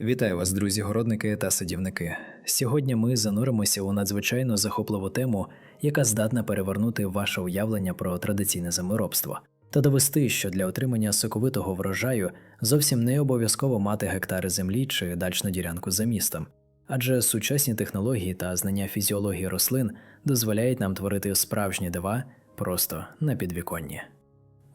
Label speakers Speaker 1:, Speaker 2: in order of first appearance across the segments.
Speaker 1: Вітаю вас, друзі, городники та садівники. Сьогодні ми зануримося у надзвичайно захопливу тему, яка здатна перевернути ваше уявлення про традиційне землеробство та довести, що для отримання соковитого врожаю зовсім не обов'язково мати гектари землі чи дачну ділянку за містом, адже сучасні технології та знання фізіології рослин дозволяють нам творити справжні дива просто на підвіконні.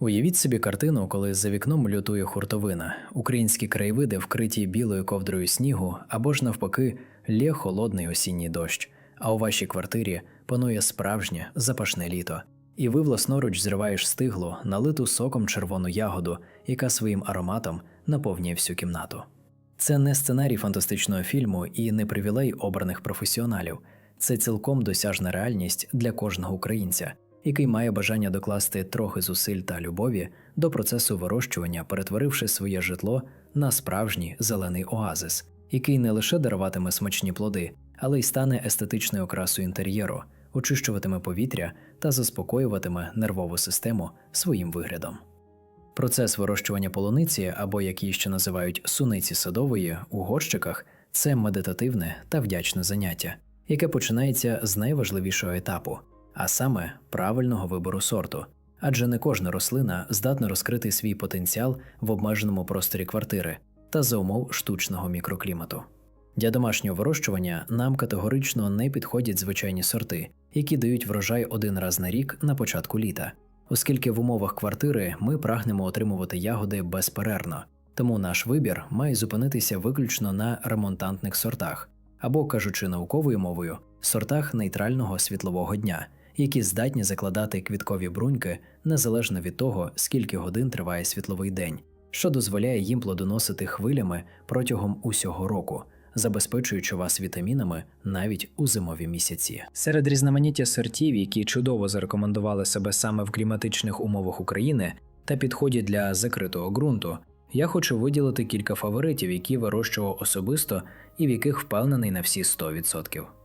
Speaker 1: Уявіть собі картину, коли за вікном лютує хуртовина, українські краєвиди вкриті білою ковдрою снігу або ж навпаки лє холодний осінній дощ, а у вашій квартирі панує справжнє запашне літо, і ви власноруч зриваєш стиглу, налиту соком червону ягоду, яка своїм ароматом наповнює всю кімнату. Це не сценарій фантастичного фільму і не привілей обраних професіоналів, це цілком досяжна реальність для кожного українця який має бажання докласти трохи зусиль та любові до процесу вирощування, перетворивши своє житло на справжній зелений оазис, який не лише даруватиме смачні плоди, але й стане естетичною окрасою інтер'єру, очищуватиме повітря та заспокоюватиме нервову систему своїм виглядом. Процес вирощування полуниці, або як її ще називають суниці садової у горщиках, це медитативне та вдячне заняття, яке починається з найважливішого етапу а саме правильного вибору сорту, адже не кожна рослина здатна розкрити свій потенціал в обмеженому просторі квартири та за умов штучного мікроклімату. Для домашнього вирощування нам категорично не підходять звичайні сорти, які дають врожай один раз на рік на початку літа, оскільки в умовах квартири ми прагнемо отримувати ягоди безперервно, тому наш вибір має зупинитися виключно на ремонтантних сортах або, кажучи науковою мовою, сортах нейтрального світлового дня які здатні закладати квіткові бруньки незалежно від того, скільки годин триває світловий день, що дозволяє їм плодоносити хвилями протягом усього року, забезпечуючи вас вітамінами навіть у зимові місяці. Серед різноманіття сортів, які чудово зарекомендували себе саме в кліматичних умовах України та підходять для закритого ґрунту. Я хочу виділити кілька фаворитів, які вирощував особисто і в яких впевнений на всі 100%.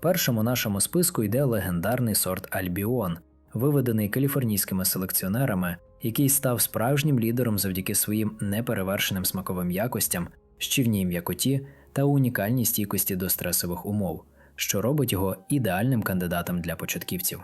Speaker 1: Першим у нашому списку йде легендарний сорт Альбіон, виведений каліфорнійськими селекціонерами, який став справжнім лідером завдяки своїм неперевершеним смаковим якостям, щівній м'якоті та унікальній стійкості до стресових умов, що робить його ідеальним кандидатом для початківців.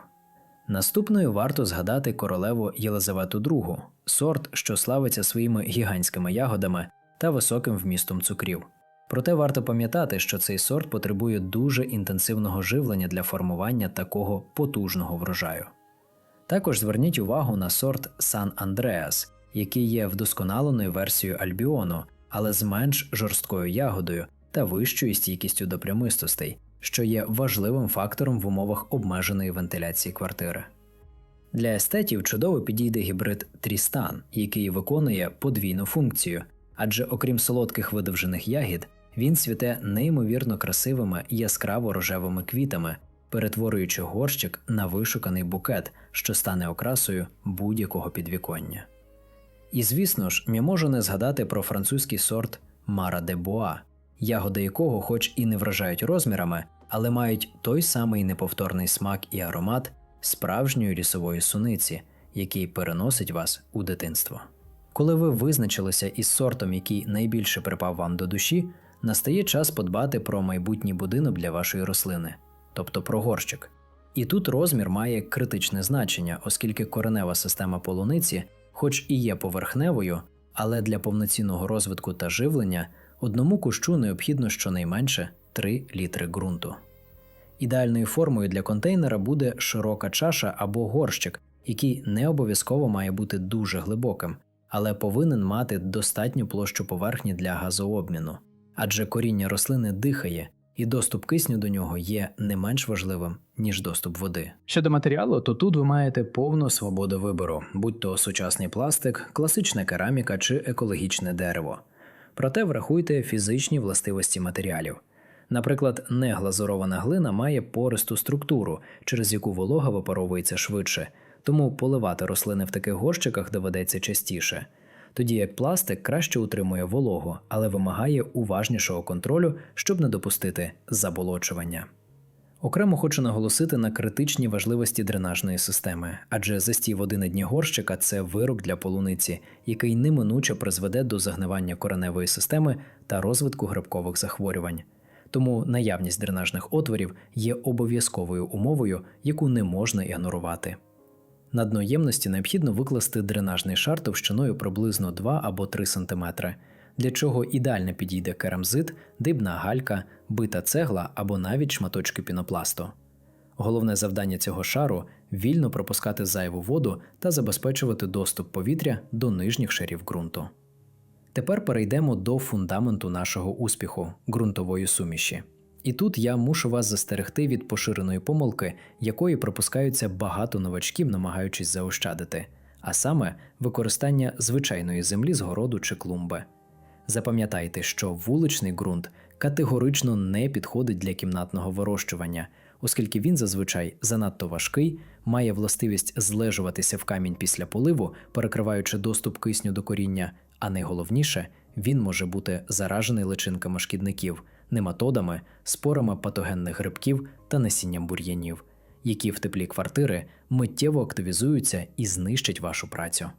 Speaker 1: Наступною варто згадати королеву Єлизавету II, сорт, що славиться своїми гігантськими ягодами та високим вмістом цукрів. Проте варто пам'ятати, що цей сорт потребує дуже інтенсивного живлення для формування такого потужного врожаю. Також зверніть увагу на сорт Сан Андреас, який є вдосконаленою версією альбіону, але з менш жорсткою ягодою та вищою стійкістю до прямистостей, що є важливим фактором в умовах обмеженої вентиляції квартири. Для естетів чудово підійде гібрид Трістан, який виконує подвійну функцію, адже окрім солодких видовжених ягід, він цвіте неймовірно красивими яскраво рожевими квітами, перетворюючи горщик на вишуканий букет, що стане окрасою будь-якого підвіконня. І звісно ж, не можу не згадати про французький сорт Мара де Буа, ягоди якого, хоч і не вражають розмірами, але мають той самий неповторний смак і аромат справжньої лісової суниці, який переносить вас у дитинство. Коли ви визначилися із сортом, який найбільше припав вам до душі, настає час подбати про майбутній будинок для вашої рослини, тобто про горщик. І тут розмір має критичне значення, оскільки коренева система полуниці, хоч і є поверхневою, але для повноцінного розвитку та живлення одному кущу необхідно щонайменше 3 літри ґрунту. Ідеальною формою для контейнера буде широка чаша або горщик, який не обов'язково має бути дуже глибоким, але повинен мати достатню площу поверхні для газообміну адже коріння рослини дихає, і доступ кисню до нього є не менш важливим, ніж доступ води. Щодо матеріалу, то тут ви маєте повну свободу вибору, будь то сучасний пластик, класична кераміка чи екологічне дерево. Проте врахуйте фізичні властивості матеріалів. Наприклад, неглазурована глина має пористу структуру, через яку волога випаровується швидше, тому поливати рослини в таких горщиках доведеться частіше тоді як пластик краще утримує вологу, але вимагає уважнішого контролю, щоб не допустити заболочування. Окремо хочу наголосити на критичній важливості дренажної системи, адже застій води на дні горщика це вирок для полуниці, який неминуче призведе до загнивання кореневої системи та розвитку грибкових захворювань. Тому наявність дренажних отворів є обов'язковою умовою, яку не можна ігнорувати. На дно ємності необхідно викласти дренажний шар товщиною приблизно 2 або 3 см, для чого ідеально підійде керамзит, дибна галька, бита цегла або навіть шматочки пінопласту. Головне завдання цього шару вільно пропускати зайву воду та забезпечувати доступ повітря до нижніх шарів ґрунту. Тепер перейдемо до фундаменту нашого успіху ґрунтової суміші. І тут я мушу вас застерегти від поширеної помилки, якої пропускаються багато новачків, намагаючись заощадити, а саме використання звичайної землі з городу чи клумби. Запам'ятайте, що вуличний ґрунт категорично не підходить для кімнатного вирощування, оскільки він зазвичай занадто важкий, має властивість злежуватися в камінь після поливу, перекриваючи доступ кисню до коріння, а найголовніше, він може бути заражений личинками шкідників, нематодами, спорами патогенних грибків та насінням бур'янів, які в теплі квартири миттєво активізуються і знищать вашу працю.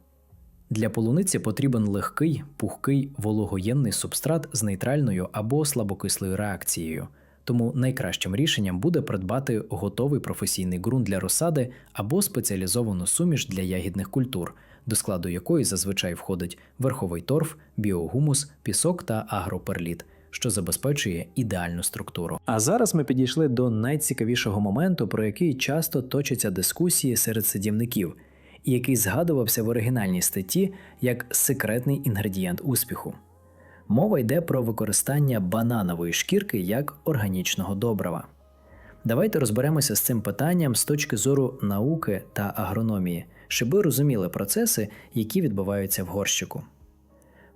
Speaker 1: Для полуниці потрібен легкий, пухкий, вологоємний субстрат з нейтральною або слабокислою реакцією. Тому найкращим рішенням буде придбати готовий професійний ґрунт для розсади або спеціалізовану суміш для ягідних культур, до складу якої зазвичай входить верховий торф, біогумус, пісок та агроперліт, що забезпечує ідеальну структуру. А зараз ми підійшли до найцікавішого моменту, про який часто точаться дискусії серед садівників і який згадувався в оригінальній статті як секретний інгредієнт успіху. Мова йде про використання бананової шкірки як органічного добрива. Давайте розберемося з цим питанням з точки зору науки та агрономії, щоб ви розуміли процеси, які відбуваються в горщику.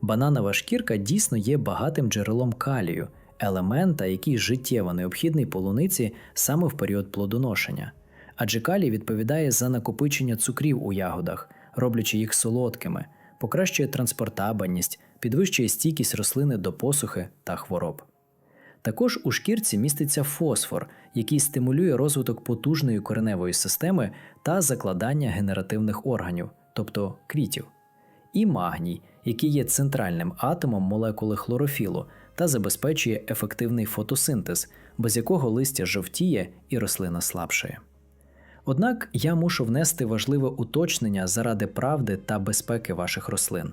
Speaker 1: Бананова шкірка дійсно є багатим джерелом калію, елемента, який життєво необхідний полуниці саме в період плодоношення адже калій відповідає за накопичення цукрів у ягодах, роблячи їх солодкими, покращує транспортабельність, підвищує стійкість рослини до посухи та хвороб. Також у шкірці міститься фосфор, який стимулює розвиток потужної кореневої системи та закладання генеративних органів, тобто квітів, і магній, який є центральним атомом молекули хлорофілу та забезпечує ефективний фотосинтез, без якого листя жовтіє і рослина слабшає. Однак я мушу внести важливе уточнення заради правди та безпеки ваших рослин.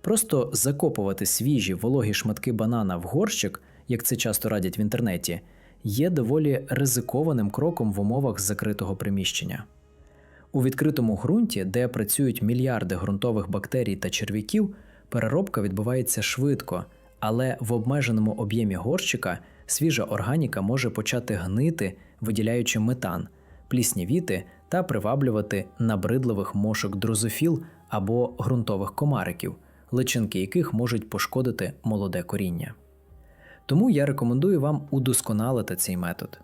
Speaker 1: Просто закопувати свіжі вологі шматки банана в горщик, як це часто радять в інтернеті, є доволі ризикованим кроком в умовах закритого приміщення. У відкритому ґрунті, де працюють мільярди ґрунтових бактерій та черв'яків, переробка відбувається швидко, але в обмеженому об'ємі горщика свіжа органіка може почати гнити, виділяючи метан пліснявіти та приваблювати набридливих мошок дрозофіл або ґрунтових комариків, личинки яких можуть пошкодити молоде коріння. Тому я рекомендую вам удосконалити цей метод.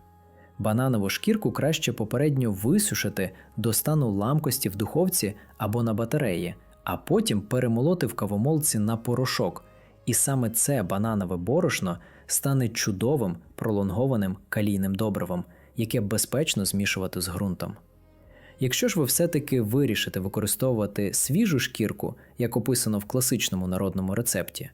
Speaker 1: Бананову шкірку краще попередньо висушити до стану ламкості в духовці або на батареї, а потім перемолоти в кавомолці на порошок, і саме це бананове борошно стане чудовим пролонгованим калійним добривом, яке безпечно змішувати з ґрунтом. Якщо ж ви все-таки вирішите використовувати свіжу шкірку, як описано в класичному народному рецепті,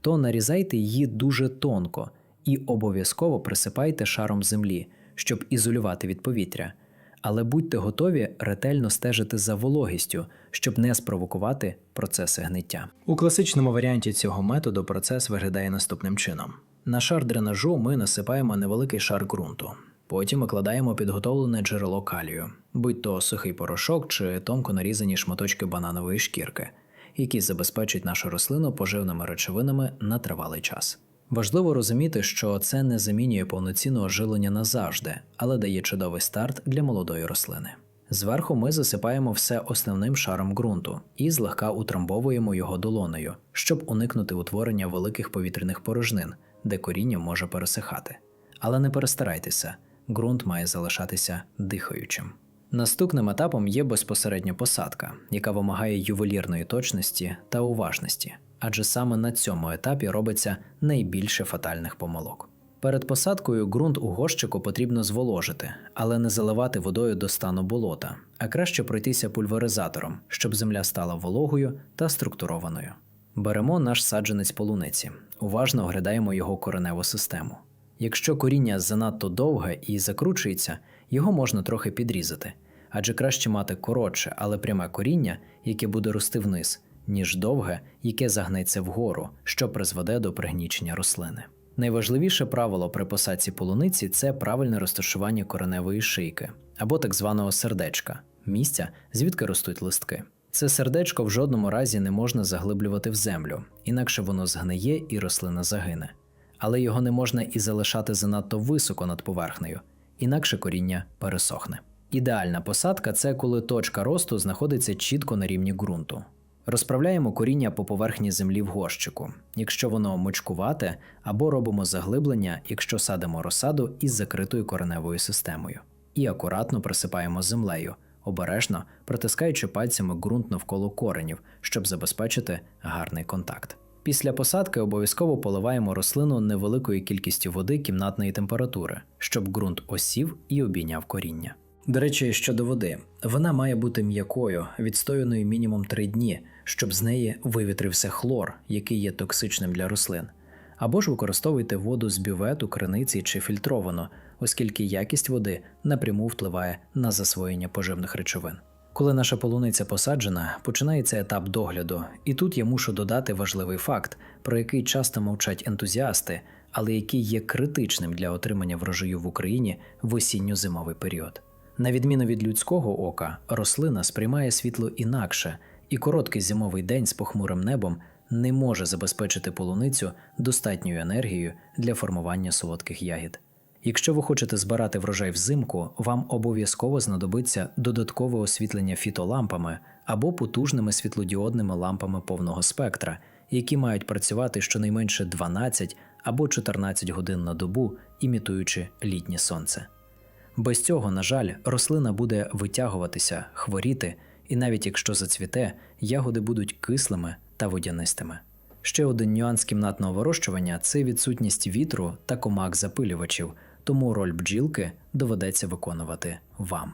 Speaker 1: то нарізайте її дуже тонко і обов'язково присипайте шаром землі, щоб ізолювати від повітря. Але будьте готові ретельно стежити за вологістю, щоб не спровокувати процеси гниття. У класичному варіанті цього методу процес виглядає наступним чином: на шар дренажу ми насипаємо невеликий шар ґрунту. Потім викладаємо підготовлене джерело калію, будь то сухий порошок чи тонко нарізані шматочки бананової шкірки, які забезпечать нашу рослину поживними речовинами на тривалий час. Важливо розуміти, що це не замінює повноцінного жилення назавжди, але дає чудовий старт для молодої рослини. Зверху ми засипаємо все основним шаром ґрунту і злегка утрамбовуємо його долоною, щоб уникнути утворення великих повітряних порожнин, де коріння може пересихати. Але не перестарайтеся ґрунт має залишатися дихаючим. Наступним етапом є безпосередня посадка, яка вимагає ювелірної точності та уважності, адже саме на цьому етапі робиться найбільше фатальних помилок. Перед посадкою ґрунт у горщику потрібно зволожити, але не заливати водою до стану болота, а краще пройтися пульверизатором, щоб земля стала вологою та структурованою. Беремо наш саджанець полуниці, уважно оглядаємо його кореневу систему. Якщо коріння занадто довге і закручується, його можна трохи підрізати, адже краще мати коротше, але пряме коріння, яке буде рости вниз, ніж довге, яке загнеться вгору, що призведе до пригнічення рослини. Найважливіше правило при посадці полуниці це правильне розташування кореневої шийки або так званого сердечка місця, звідки ростуть листки. Це сердечко в жодному разі не можна заглиблювати в землю, інакше воно згниє і рослина загине. Але його не можна і залишати занадто високо над поверхнею, інакше коріння пересохне. Ідеальна посадка це коли точка росту знаходиться чітко на рівні ґрунту. Розправляємо коріння по поверхні землі в горщику, якщо воно мочкувате, або робимо заглиблення, якщо садимо розсаду із закритою кореневою системою, і акуратно присипаємо землею, обережно притискаючи пальцями ґрунт навколо коренів, щоб забезпечити гарний контакт. Після посадки обов'язково поливаємо рослину невеликою кількістю води кімнатної температури, щоб ґрунт осів і обійняв коріння. До речі, щодо води, вона має бути м'якою, відстояною мінімум 3 дні, щоб з неї вивітрився хлор, який є токсичним для рослин. Або ж використовуйте воду з бювету, криниці чи фільтровану, оскільки якість води напряму впливає на засвоєння поживних речовин. Коли наша полуниця посаджена, починається етап догляду, і тут я мушу додати важливий факт, про який часто мовчать ентузіасти, але який є критичним для отримання врожаю в Україні в осінньо-зимовий період. На відміну від людського ока, рослина сприймає світло інакше, і короткий зимовий день з похмурим небом не може забезпечити полуницю достатньою енергією для формування солодких ягід. Якщо ви хочете збирати врожай взимку, вам обов'язково знадобиться додаткове освітлення фітолампами або потужними світлодіодними лампами повного спектра, які мають працювати щонайменше 12 або 14 годин на добу, імітуючи літнє сонце. Без цього, на жаль, рослина буде витягуватися, хворіти, і навіть якщо зацвіте, ягоди будуть кислими та водянистими. Ще один нюанс кімнатного вирощування це відсутність вітру та комах запилювачів, тому роль бджілки доведеться виконувати вам.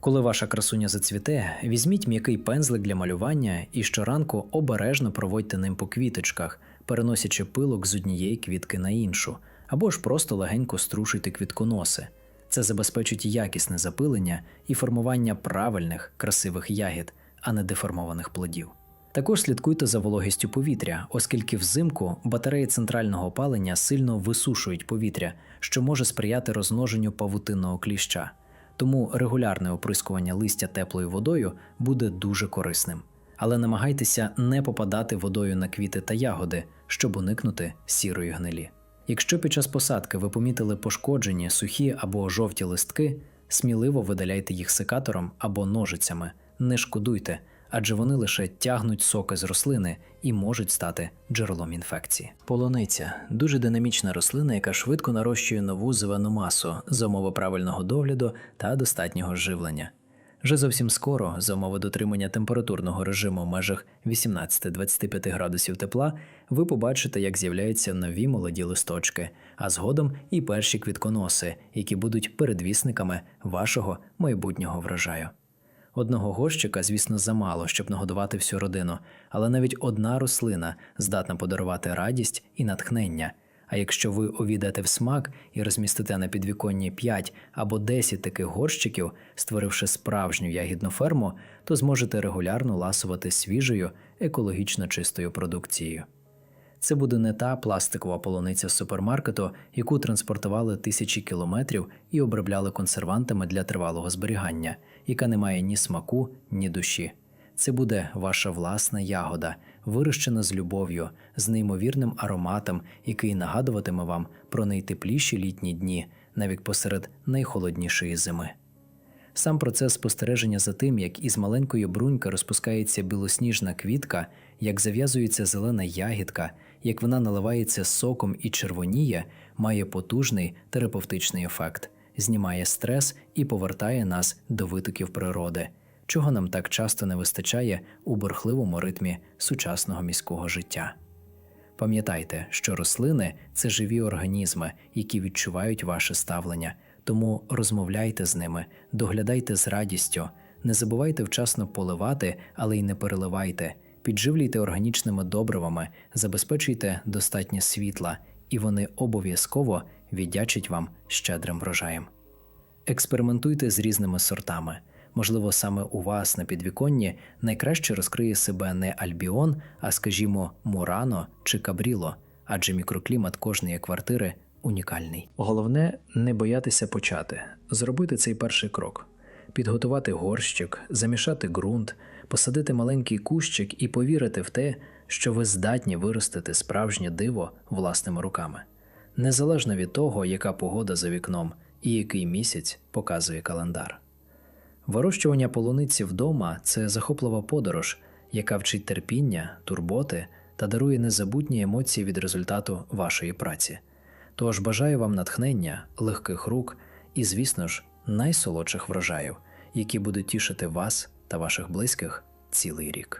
Speaker 1: Коли ваша красуня зацвіте, візьміть м'який пензлик для малювання і щоранку обережно проводьте ним по квіточках, переносячи пилок з однієї квітки на іншу, або ж просто легенько струшуйте квітконоси. Це забезпечить якісне запилення і формування правильних, красивих ягід, а не деформованих плодів. Також слідкуйте за вологістю повітря, оскільки взимку батареї центрального опалення сильно висушують повітря, що може сприяти розмноженню павутинного кліща. Тому регулярне оприскування листя теплою водою буде дуже корисним. Але намагайтеся не попадати водою на квіти та ягоди, щоб уникнути сірої гнилі. Якщо під час посадки ви помітили пошкоджені сухі або жовті листки, сміливо видаляйте їх секатором або ножицями, не шкодуйте, адже вони лише тягнуть соки з рослини і можуть стати джерелом інфекції. Полуниця дуже динамічна рослина, яка швидко нарощує нову зелену масу за умови правильного догляду та достатнього живлення. Вже зовсім скоро, за умови дотримання температурного режиму в межах 18-25 градусів тепла, ви побачите, як з'являються нові молоді листочки, а згодом і перші квітконоси, які будуть передвісниками вашого майбутнього врожаю. Одного горщика, звісно, замало, щоб нагодувати всю родину, але навіть одна рослина здатна подарувати радість і натхнення. А якщо ви увійдете в смак і розмістите на підвіконні 5 або 10 таких горщиків, створивши справжню ягідну ферму, то зможете регулярно ласувати свіжою, екологічно чистою продукцією. Це буде не та пластикова полуниця з супермаркету, яку транспортували тисячі кілометрів і обробляли консервантами для тривалого зберігання, яка не має ні смаку, ні душі. Це буде ваша власна ягода, вирощена з любов'ю, з неймовірним ароматом, який нагадуватиме вам про найтепліші літні дні, навіть посеред найхолоднішої зими. Сам процес спостереження за тим, як із маленької бруньки розпускається білосніжна квітка, як зав'язується зелена ягідка, як вона наливається соком і червоніє, має потужний терапевтичний ефект, знімає стрес і повертає нас до витоків природи, чого нам так часто не вистачає у бурхливому ритмі сучасного міського життя. Пам'ятайте, що рослини це живі організми, які відчувають ваше ставлення, тому розмовляйте з ними, доглядайте з радістю, не забувайте вчасно поливати, але й не переливайте. Підживлюйте органічними добривами, забезпечуйте достатньо світла, і вони обов'язково віддячать вам щедрим врожаєм. Експериментуйте з різними сортами. Можливо, саме у вас на підвіконні найкраще розкриє себе не альбіон, а скажімо, мурано чи кабріло, адже мікроклімат кожної квартири унікальний. Головне не боятися почати, зробити цей перший крок, підготувати горщик, замішати ґрунт, посадити маленький кущик і повірити в те, що ви здатні виростити справжнє диво власними руками, незалежно від того, яка погода за вікном і який місяць показує календар. Вирощування полуниці вдома це захоплива подорож, яка вчить терпіння, турботи та дарує незабутні емоції від результату вашої праці. Тож бажаю вам натхнення, легких рук і, звісно ж, найсолодших врожаїв, які будуть тішити вас та ваших близьких цілий рік.